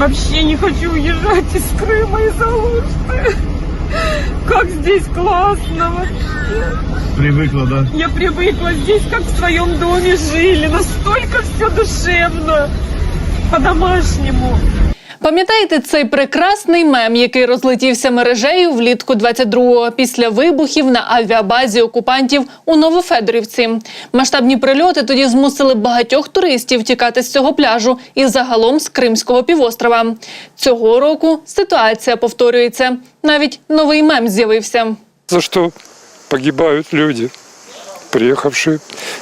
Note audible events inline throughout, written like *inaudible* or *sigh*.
Вообще не хочу уезжать из Крыма, из Алушты. Как здесь классно вообще. Привыкла, да? Я привыкла здесь, как в своем доме жили. Настолько все душевно. По-домашнему. Пам'ятаєте цей прекрасний мем, який розлетівся мережею влітку 22-го після вибухів на авіабазі окупантів у Новофедорівці? Масштабні прильоти тоді змусили багатьох туристів тікати з цього пляжу і загалом з Кримського півострова. Цього року ситуація повторюється. Навіть новий мем з'явився. За что погибают люди, приехавшие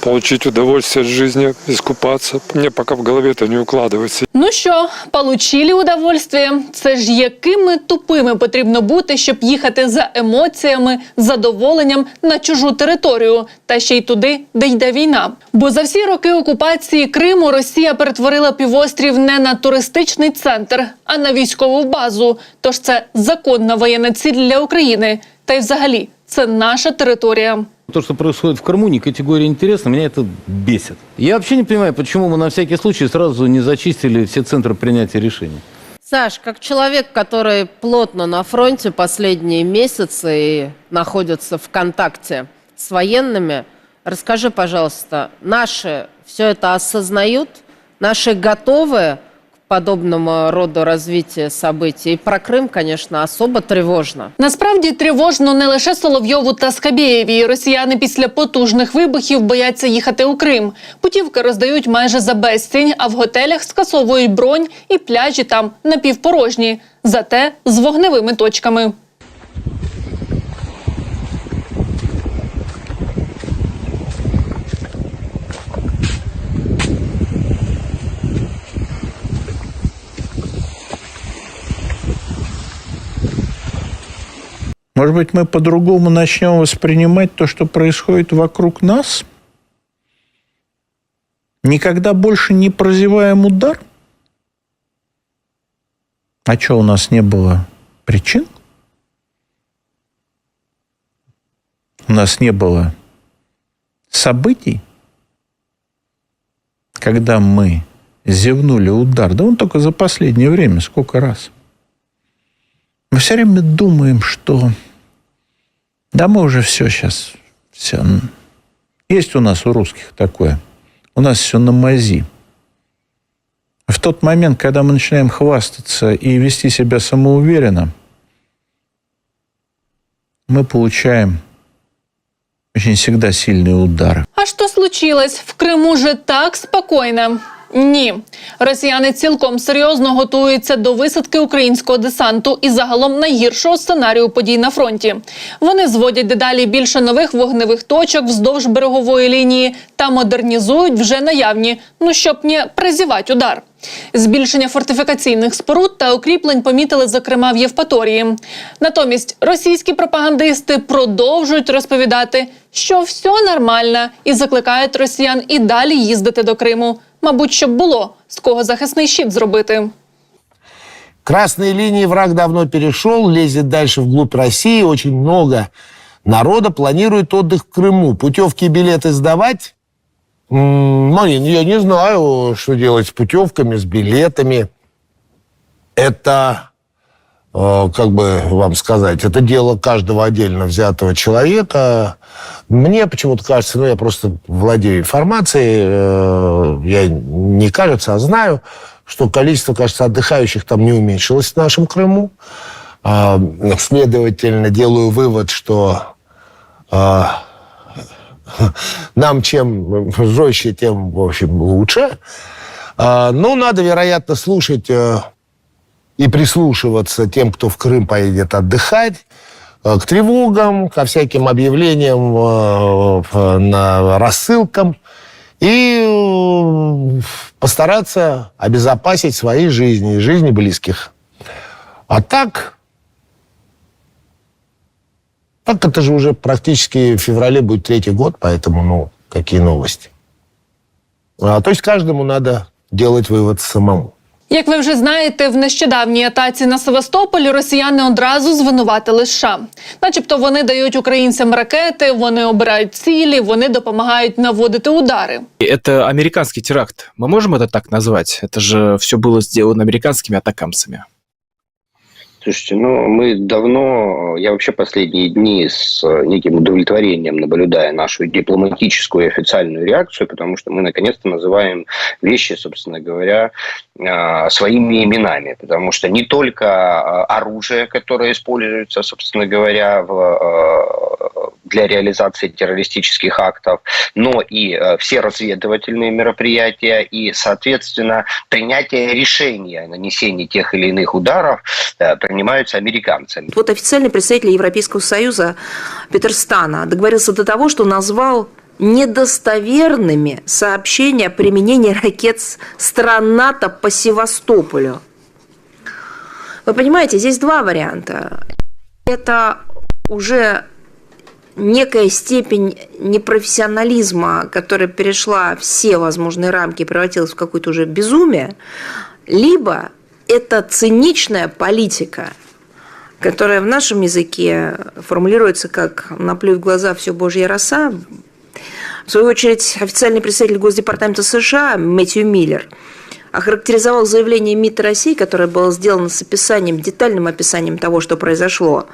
получить удовольствие от жизни, искупаться. Мне пока в голове это не укладывается. Ну що, получили удовольствие? Це ж якими тупими потрібно бути, щоб їхати за емоціями, задоволенням на чужу територію, та ще й туди, де йде війна. Бо за всі роки окупації Криму Росія перетворила півострів не на туристичний центр, а на військову базу. Тож це законна воєнна ціль для України. Та й взагалі це наша територія. То, что происходит в Крыму, не категория интересна, меня это бесит. Я вообще не понимаю, почему мы на всякий случай сразу не зачистили все центры принятия решений. Саш, как человек, который плотно на фронте последние месяцы и находится в контакте с военными, расскажи, пожалуйста, наши все это осознают? Наши готовы подобному роду развития событий? Про Крим, конечно, особо тривожно. Насправді тривожно не лише Соловйову та Скабєєві. Росіяни після потужних вибухів бояться їхати у Крим. Путівки роздають майже за безцінь, а в готелях скасовують бронь і пляжі там напівпорожні. Зате з вогневими точками. Может быть, мы по-другому начнем воспринимать то, что происходит вокруг нас? Никогда больше не прозеваем удар? А что, у нас не было причин? У нас не было событий, когда мы зевнули удар. Да он только за последнее время, сколько раз – мы все время думаем, что да мы уже все сейчас, все. Есть у нас у русских такое. У нас все на мази. В тот момент, когда мы начинаем хвастаться и вести себя самоуверенно, мы получаем очень всегда сильные удары. А що случилось? В Криму же так спокійно. Ні, росіяни цілком серйозно готуються до висадки українського десанту і загалом найгіршого сценарію подій на фронті. Вони зводять дедалі більше нових вогневих точок вздовж берегової лінії та модернізують вже наявні, ну щоб не призівати удар. Збільшення фортифікаційних споруд та укріплень помітили, зокрема в Євпаторії. Натомість російські пропагандисти продовжують розповідати, що все нормально, і закликають росіян і далі їздити до Криму. Мабуть, щоб було з кого захисний щит зробити. Красные линии враг давно перешел, лезет дальше вглубь России. Очень много народа планирует отдых в Крыму. Путевки и билеты сдавать? М, Ну, я не знаю, что делать с путевками, с билетами. Это, как бы вам сказать, это дело каждого отдельно взятого человека. Мне почему-то кажется, ну, я просто владею информацией, э, я не кажется, а знаю, что количество, кажется, отдыхающих там не уменьшилось в нашем Крыму. А, Следовательно, делаю вывод, что а, нам чем жестче, тем, в общем, лучше. А, Ну, надо, вероятно, слушать э, и прислушиваться тем, кто в Крым поедет отдыхать, э, к тревогам, ко всяким объявлениям э, на рассылкам и э, постараться обезопасить свои жизни и жизни близких. А так, так это же уже практически в феврале будет третий год, поэтому, ну, какие новости. А, то есть каждому надо делать вывод самому. Як ви вже знаєте, в нещодавній атаці на Севастополь росіяни одразу звинуватили США. Начебто вони дають українцям ракети, вони обирають цілі, вони допомагають наводити удари. Это американский теракт. Мы можем это так назвать? Это же все было сделано американскими атакамсами. Слушайте, ну мы давно, я вообще последние дни с э, неким удовлетворением наблюдаю нашу дипломатическую и официальную реакцию, потому что мы наконец-то называем вещи, собственно говоря, э, своими именами, потому что не только э, оружие, которое используется, собственно говоря, в, для реализации террористических актов, но и э, все разведывательные мероприятия и, соответственно, принятие решения о нанесении тех или иных ударов э, принимаются американцами. Вот официальный представитель Европейского Союза Петер Стана договорился до того, что назвал недостоверными сообщения о применении ракет стран НАТО по Севастополю. Вы понимаете, здесь два варианта. Это уже некая степень непрофессионализма, которая перешла все возможные рамки и превратилась в какое-то уже безумие, либо это циничная политика, которая в нашем языке формулируется как «наплюй в глаза все божья роса». В свою очередь, официальный представитель Госдепартамента США Мэтью Миллер охарактеризовал заявление МИД России, которое было сделано с описанием, детальным описанием того, что произошло,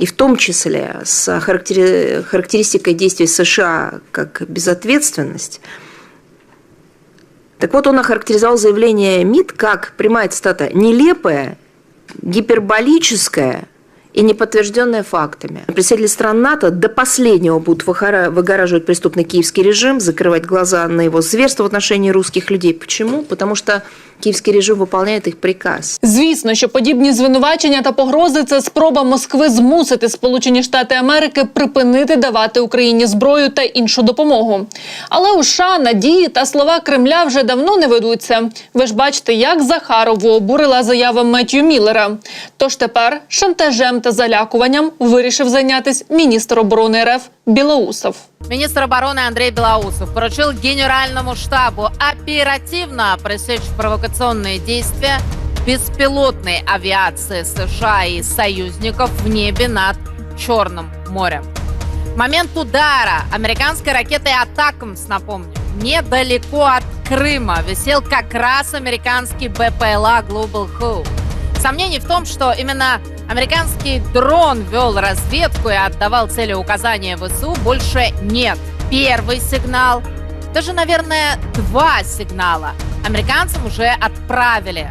и в том числе с характери- характеристикой действий США как безответственность. Так вот, он охарактеризовал заявление МИД как, прямая цитата, нелепое, гиперболическое и не подтвержденное фактами. Представители стран НАТО до последнего будут выхора- выгораживать преступный киевский режим, закрывать глаза на его зверство в отношении русских людей. Почему? Потому что киевский режим выполняет их приказ. Звісно, що подібні звинувачення та погрози це спроба Москви змусити Сполучені Штати Америки припинити давати Україні зброю та іншу допомогу. Але у США надії та слова Кремля вже давно не ведуться. Ви ж бачите, як Захарову обурила заява Меттью Міллера. Тож тепер шантажем та залякуванням вирішив зайнятися міністр оборони РФ Білоусов. Министр обороны Андрей Белоусов поручил генеральному штабу оперативно пресечь провокационные действия беспилотной авиации США и союзников в небе над Черным морем. В момент удара американской ракетой «Атакамс», напомню, недалеко от Крыма висел как раз американский БПЛА Global Hope. Сомнений в том, что именно американский дрон вел разведку и отдавал цели указания ВСУ, больше нет. Первый сигнал, даже, наверное, два сигнала американцам уже отправили.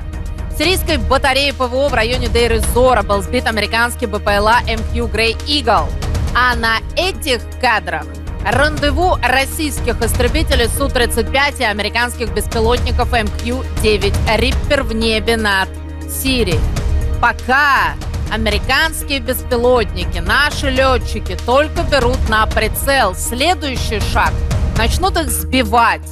В сирийской батарее ПВО в районе Дейр-Зора был сбит американский БПЛА MQ Grey Eagle. А на этих кадрах рандеву российских истребителей Су-35 и американских беспилотников МК-9 «Риппер» в небе над Сирией. Пока американские беспилотники, наши летчики только берут на прицел. Следующий шаг – начнут их сбивать.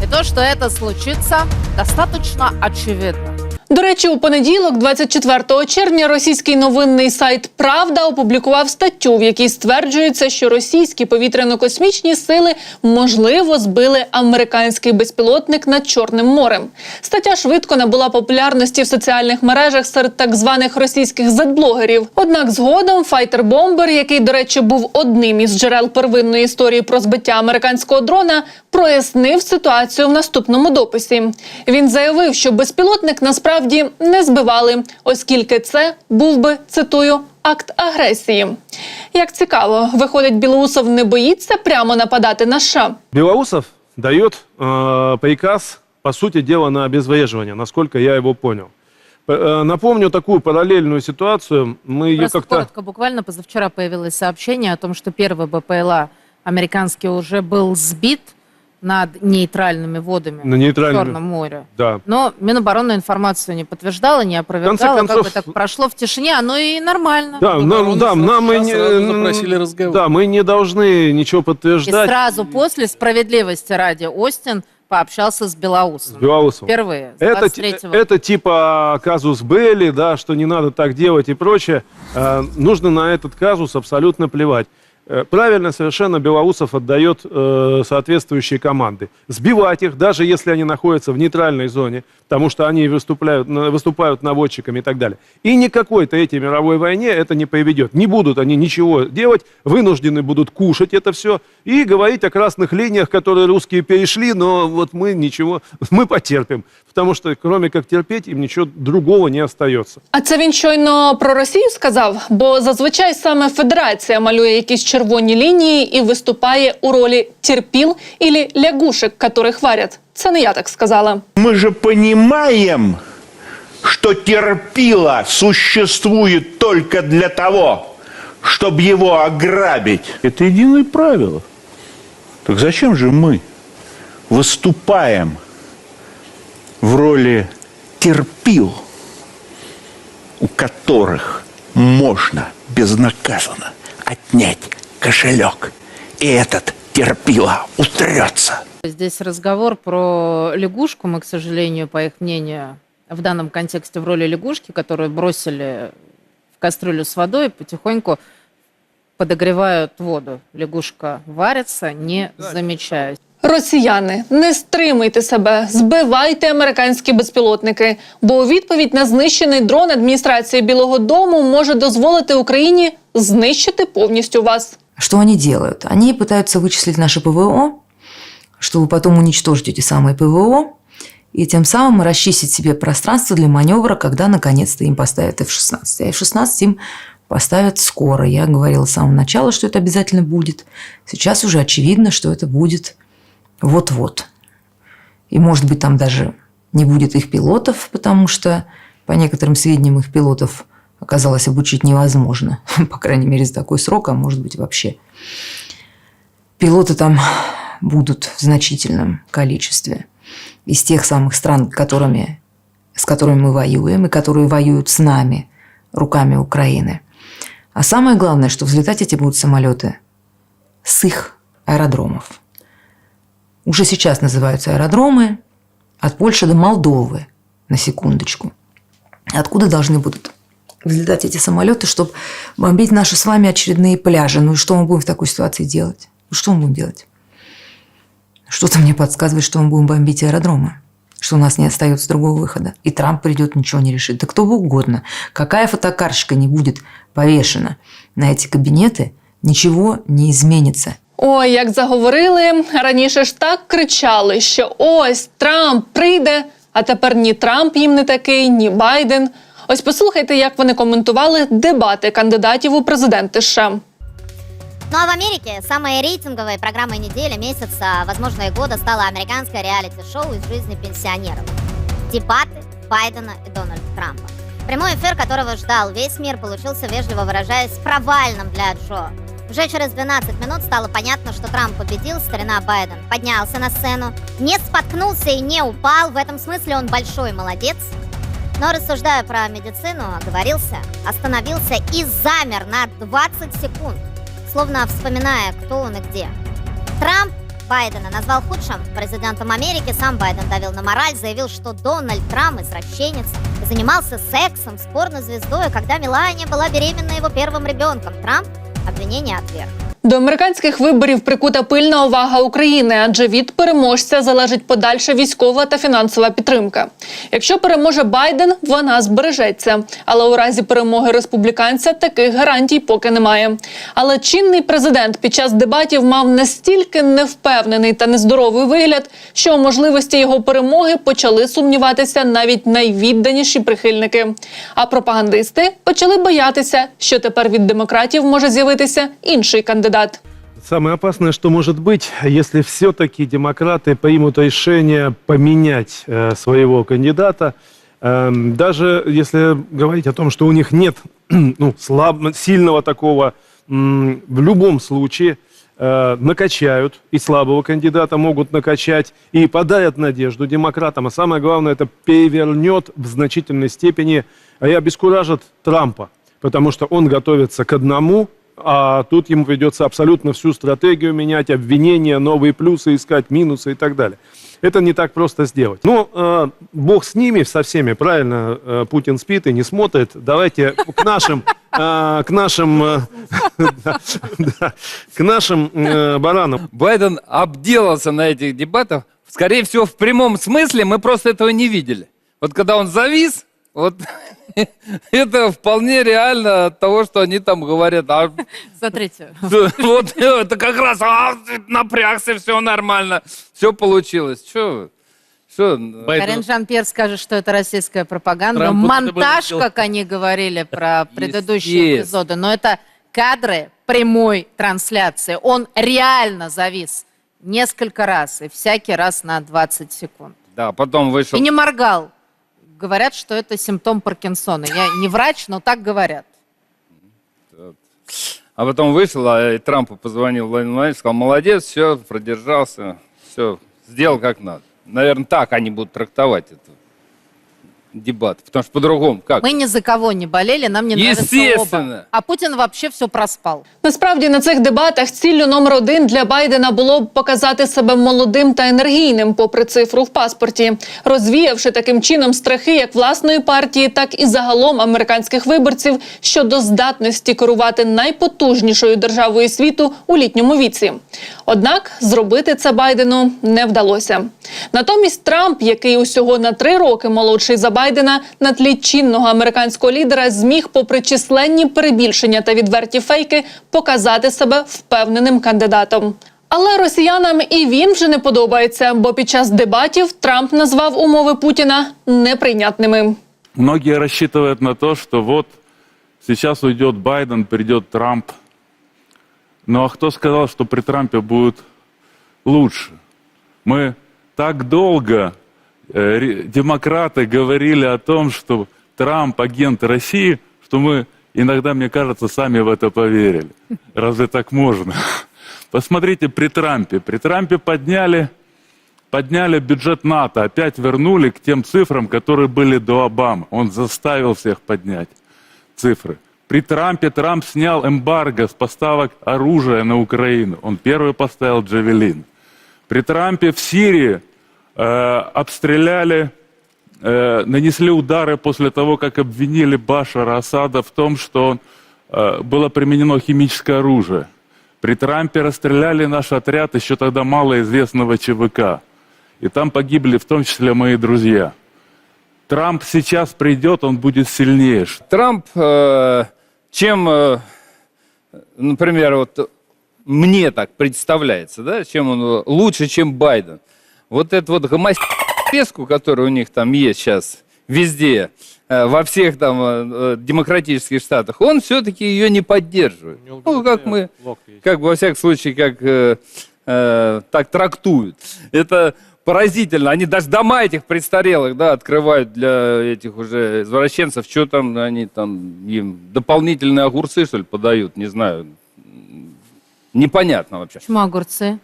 И то, что это случится, достаточно очевидно. До речі, у понеділок, 24 червня, російський новинний сайт Правда опублікував статтю, в якій стверджується, що російські повітряно-космічні сили можливо збили американський безпілотник над Чорним морем. Стаття швидко набула популярності в соціальних мережах серед так званих російських зетблогерів. Однак згодом файтер Бомбер, який, до речі, був одним із джерел первинної історії про збиття американського дрона, прояснив ситуацію в наступному дописі. Він заявив, що безпілотник насправді не збивали, оскільки це був би цитую акт агресії. Як цікаво, виходить, Білоусов не боїться прямо нападати на США. Белоусов дает э, приказ, по сути дела, на обезвреживание, насколько я его понял. П- э, напомню такую параллельную ситуацию. Мы ее Просто как-то... коротко, буквально позавчера появилось сообщение о том, что первый БПЛА американский уже был сбит над нейтральными водами На в нейтральном... Черном море. Да. Но Минобороны информацию не подтверждала, не опровергала. концов- Как бы так Ну, прошло в тишине, оно и нормально. Да, нам, да, нам и не, разговор. да, мы не должны ничего И подтверждать сразу после справедливости ради Остин пообщался с с Белоусом. Впервые. с Это, 23-го. это типа казус Белли, да, что не надо так делать и прочее. Э, нужно на этот казус абсолютно плевать. Э, Правильно совершенно Белоусов отдает э, соответствующие команды. Сбивать их, даже если они находятся в нейтральной зоне, потому что они выступают, на- выступают наводчиками и так далее. И никакой Третьей мировой войне это не приведет. Не будут они ничего делать, вынуждены будут кушать это все и говорить о красных линиях, которые русские перешли, но вот мы ничего, *laughs* мы потерпим. Потому что кроме как терпеть, им ничего другого не остается. А це він щойно про Росію сказав, бо зазвичай саме Федерація малює якісь червоні лінії і виступає у ролі терпіл ілі лягушек, которых варять. Це не я так сказала. Мы же понимаем, что терпила существует только для того, чтобы его ограбить. Это единое правило. Так зачем же мы выступаем В роли терпил, у которых можно безнаказанно отнять кошелек, и этот терпила утрется? Здесь разговор про лягушку. Мы, к сожалению, по их мнению, в данном контексте в роли лягушки, которую бросили в кастрюлю с водой, потихоньку подогревают воду. Лягушка варится, не замечая. Росіяни, не стримуйте себе, збивайте американські безпілотники, бо у відповідь на знищений дрон адміністрація Білого Дому може дозволити Україні знищити повністю вас. Что они делают? Они пытаются вычислить наше ПВО, чтобы потом уничтожить эти самые ПВО, и тем самым расчистить себе пространство для маневра, когда наконец-то им поставят F-16. А F-16 им поставят скоро. Я говорила с самого начала, что это обязательно будет. Сейчас уже очевидно, что это будет вот-вот. И, может быть, там даже не будет их пилотов, потому что, по некоторым сведениям, их пилотов оказалось обучить невозможно. *laughs* По крайней мере, за такой срок, а может быть, вообще. Пилоты там будут в значительном количестве из тех самых стран, которыми, с которыми мы воюем, и которые воюют с нами руками Украины. А самое главное, что взлетать эти будут самолеты с их аэродромов. Уже сейчас называются аэродромы от Польши до Молдовы, на секундочку. Откуда должны будут взлетать эти самолеты, чтобы бомбить наши с вами очередные пляжи? Ну и что мы будем в такой ситуации делать? Ну что мы будем делать? Что-то мне подсказывает, что мы будем бомбить аэродромы. Что у нас не остается другого выхода. И Трамп придет, ничего не решит. Да кто угодно. Какая фотокарточка не будет повешена на эти кабинеты, ничего не изменится. Ой, як заговорили, раніше ж так кричали, що ось Трамп прийде, а тепер ні Трамп їм не такий, ні Байден. Ось послухайте, як вони коментували дебати кандидатів у президенти США. Ну а в Америке самой рейтинговой программой недели, месяца, возможно и года стало американское реалити-шоу из жизни пенсионеров. Дебаты Байдена и Дональда Трампа. Прямой эфир, которого ждал весь мир, получился, вежливо выражаясь, провальным для Джо. Уже через 12 минут стало понятно, что Трамп победил, старина Байден поднялся на сцену, не споткнулся и не упал, в этом смысле он большой молодец. Но рассуждая про медицину, оговорился, остановился и замер на 20 секунд, словно вспоминая, кто он и где. Трамп Байдена назвал худшим президентом Америки, сам Байден давил на мораль, заявил, что Дональд Трамп извращенец занимался сексом с порнозвездой, когда Мелания была беременна его первым ребенком. Трамп обвинение отверг. До американських виборів прикута пильна увага України, адже від переможця залежить подальша військова та фінансова підтримка. Якщо переможе Байден, вона збережеться. Але у разі перемоги республіканця таких гарантій поки немає. Але чинний президент під час дебатів мав настільки невпевнений та нездоровий вигляд, що у можливості його перемоги почали сумніватися навіть найвідданіші прихильники. А пропагандисти почали боятися, що тепер від демократів може з'явитися інший кандидат. Самое опасное, что может быть, если все-таки демократы примут решение поменять э, своего кандидата, Эм, даже если говорить о том, что у них нет *clears throat* ну, слаб- сильного такого, в любом случае э, накачают, и слабого кандидата могут накачать, и подарят надежду демократам. А самое главное, это перевернет в значительной степени, и обескуражит Трампа, потому что он готовится к одному, а тут ему придется абсолютно всю стратегию менять, обвинения, новые плюсы искать, минусы и так далее. Это не так просто сделать. Ну, э, бог с ними, со всеми, правильно, э, Путин спит и не смотрит. Давайте к нашим, э, к нашим, э, *laughs* к нашим э, баранам. Байден обделался на этих дебатах. Скорее всего, в прямом смысле мы просто этого не видели. Вот когда он завис, вот *laughs* это вполне реально от того, что они там говорят. А, Смотрите. *laughs* вот это как раз а, напрягся, все нормально, все получилось. Че? Что? Карин Жан-Пьер скажет, что это российская пропаганда. Трамп Монтаж, как они говорили про предыдущие эпизоды. Но это кадры прямой трансляции. Он реально завис несколько раз. И всякий раз на 20 секунд. Да, потом вышел. И не моргал. Говорят, что это симптом Паркинсона. Я не врач, но так говорят. А потом вышел, а Трампу позвонил Владимир Владимирович, сказал, молодец, все, продержался, все, сделал как надо. Наверное, так они будут трактовать это дебат, потому что по-другому как? Мы ни за кого не болели, нам не Естественно. оба. А Путин вообще все проспал. Насправді на цих дебатах ціллю номер один для Байдена було б показати себе молодим та енергійним, попри цифру в паспорті, розвіявши таким чином страхи як власної партії, так і загалом американських виборців щодо здатності керувати найпотужнішою державою світу у літньому віці. Однак зробити це Байдену не вдалося. Натомість Трамп, який усього на три роки молодший за Байдена, на тлі чинного американського лідера зміг, попри численні перебільшення та відверті фейки, показати себе впевненим кандидатом. Але росіянам і він вже не подобається, бо під час дебатів Трамп назвав умови Путіна неприйнятними. Многие рассчитывают на то, что вот сейчас уйдет Байден, придет Трамп. Ну а кто сказал, что при Трампе будет лучше? Мы так долго, э, демократы, говорили о том, что Трамп агент России, что мы иногда, мне кажется, сами в это поверили. Разве так можно? *laughs* Посмотрите, при Трампе. При Трампе подняли подняли бюджет НАТО, опять вернули к тем цифрам, которые были до Обамы. Он заставил всех поднять цифры. При Трампе Трамп снял эмбарго с поставок оружия на Украину. Он первый поставил Джавелин. При Трампе в Сирии э, обстреляли, э, нанесли удары после того, как обвинили Башара Асада в том, что э, было применено химическое оружие. При Трампе расстреляли наш отряд еще тогда малоизвестного ЧВК. И там погибли в том числе мои друзья. Трамп сейчас придет, он будет сильнее. Трамп, э, чем, э, например, вот мне так представляется, да, чем он э, лучше, чем Байден. Вот эту вот гомосекску, которая у них там есть сейчас везде, э, во всех там демократических штатах, он все-таки ее не поддерживает. Ну, как мы, как бы во всяком случае, как э, э, так трактуют. Это поразительно. Они даже дома этих престарелых, да, открывают для этих уже извращенцев. Что там они там им дополнительные огурцы, что ли, подают? Не знаю. Непонятно вообще. Почему огурцы?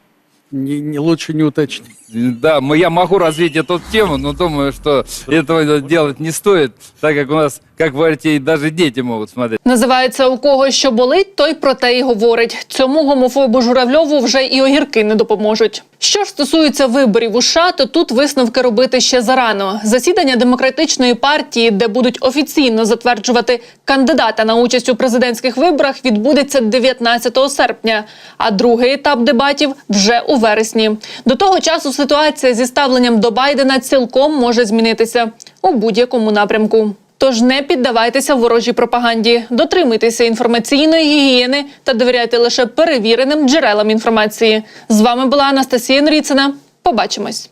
Не, не лучше не уточнить. Да, мы- я могу развить эту тему, но думаю, что этого делать не стоит, так как у нас, как вы говорите, и даже дети могут смотреть. Називається у кого що болить, той про те й говорить. Цьому гомофобу журавльову вже і огірки не допоможуть. Що ж стосується виборів у США, то тут висновки робити ще зарано. Засідання демократичної партії, де будуть офіційно затверджувати кандидата на участь у президентських виборах, відбудеться 19 серпня. А другий етап дебатів вже у вересні. До того часу ситуація зі ставленням до Байдена цілком може змінитися у будь-якому напрямку. Тож не піддавайтеся ворожій пропаганді, дотримуйтеся інформаційної гігієни та довіряйте лише перевіреним джерелам інформації. З вами була Анастасія Нріцина. Побачимось.